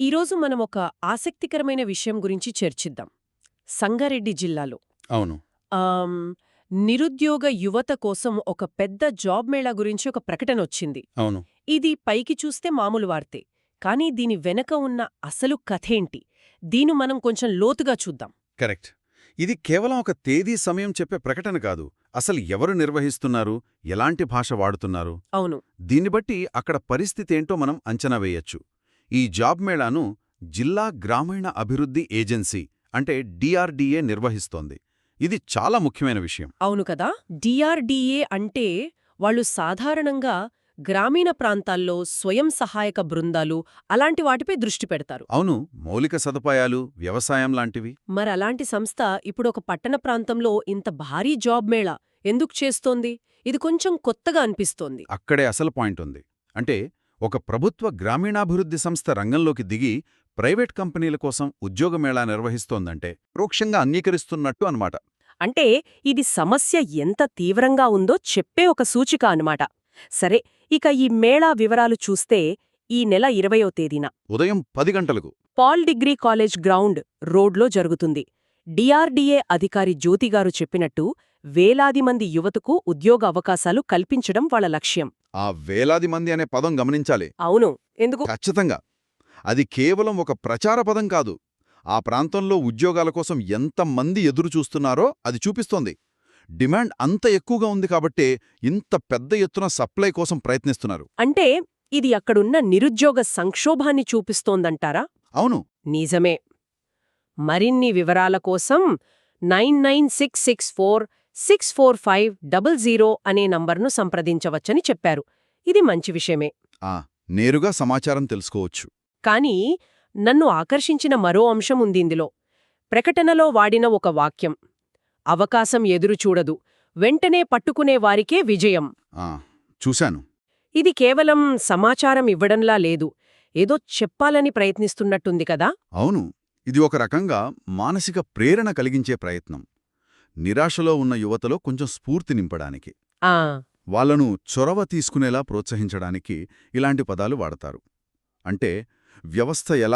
ఈరోజు మనం ఒక ఆసక్తికరమైన విషయం గురించి చర్చిద్దాం. సంగారెడ్డి జిల్లాలో. అవును. నిరుద్యోగ యువత కోసం ఒక పెద్ద జాబ్ మేళా గురించి ఒక ప్రకటన వచ్చింది. అవును. ఇది పైకి చూస్తే మామూలు వార్తే. కానీ దీని వెనక ఉన్న అసలు కథేంటి దీని మనం కొంచెం లోతుగా చూద్దాం. కరెక్ట్. ఇది కేవలం ఒక తేదీ సమయం చెప్పే ప్రకటన కాదు. అసలు ఎవరు నిర్వహిస్తున్నారు? ఎలాంటి భాష వాడుతున్నారు? అవును. దీన్ని బట్టి అక్కడ పరిస్థితి ఏంటో మనం అంచనా వేయొచ్చు. ఈ జాబ్ మేళాను జిల్లా గ్రామీణ అభివృద్ధి ఏజెన్సీ అంటే డిఆర్డీఏ నిర్వహిస్తోంది. ఇది చాలా ముఖ్యమైన విషయం. అవును కదా? డిఆర్డీఏ అంటే వాళ్ళు సాధారణంగా గ్రామీణ ప్రాంతాల్లో స్వయం సహాయక బృందాలు అలాంటి వాటిపై దృష్టి పెడతారు. అవును మౌలిక సదుపాయాలు వ్యవసాయం లాంటివి. మరి అలాంటి సంస్థ ఇప్పుడు ఒక పట్టణ ప్రాంతంలో ఇంత భారీ జాబ్ మేళా ఎందుకు చేస్తోంది? ఇది కొంచెం కొత్తగా అనిపిస్తోంది. అక్కడే అసలు పాయింట్ ఉంది. అంటే ఒక ప్రభుత్వ గ్రామీణాభివృద్ధి సంస్థ రంగంలోకి దిగి ప్రైవేట్ కంపెనీల కోసం ఉద్యోగ మేళా నిర్వహిస్తోందంటే పరోక్షంగా అంగీకరిస్తున్నట్టు అన్నమాట. అంటే ఇది సమస్య ఎంత తీవ్రంగా ఉందో చెప్పే ఒక సూచిక అన్నమాట. సరే ఇక ఈ మేళా వివరాలు చూస్తే ఈ నెల ఇరవయో తేదీన. ఉదయం పది గంటలకు. పాల్ డిగ్రీ కాలేజ్ గ్రౌండ్ రోడ్లో జరుగుతుంది. డిఆర్డీఏ అధికారి జ్యోతిగారు చెప్పినట్టు వేలాది మంది యువతకు ఉద్యోగ అవకాశాలు కల్పించడం వాళ్ళ లక్ష్యం. ఆ వేలాది మంది అనే పదం గమనించాలి. అవును. ఎందుకు? ఖచ్చితంగా. అది కేవలం ఒక ప్రచార పదం కాదు. ఆ ప్రాంతంలో ఉద్యోగాల కోసం ఎంతమంది ఎదురు చూస్తున్నారో అది చూపిస్తోంది. డిమాండ్ అంత ఎక్కువగా ఉంది కాబట్టే ఇంత పెద్ద ఎత్తున సప్లై కోసం ప్రయత్నిస్తున్నారు. అంటే ఇది అక్కడున్న నిరుద్యోగ సంక్షోభాన్ని చూపిస్తోందంటారా? అవును. నిజమే. మరిన్ని వివరాల కోసం nine nine six six four six four five double zero అనే నంబర్ను సంప్రదించవచ్చని చెప్పారు. ఇది మంచి విషయమే. ఆ నేరుగా సమాచారం తెలుసుకోవచ్చు. కానీ నన్ను ఆకర్షించిన మరో అంశం ఉంది ఇందులో. ప్రకటనలో వాడిన ఒక వాక్యం. అవకాశం ఎదురుచూడదు వెంటనే పట్టుకునే వారికే విజయం. చూశాను. ఇది కేవలం సమాచారం ఇవ్వడంలా లేదు. ఏదో చెప్పాలని ప్రయత్నిస్తున్నట్టుంది కదా? అవును. ఇది ఒక రకంగా మానసిక ప్రేరణ కలిగించే ప్రయత్నం. నిరాశలో ఉన్న యువతలో కొంచెం స్ఫూర్తి నింపడానికి వాళ్ళను చొరవ తీసుకునేలా ప్రోత్సహించడానికి ఇలాంటి పదాలు వాడతారు. అంటే వ్యవస్థ ఎలా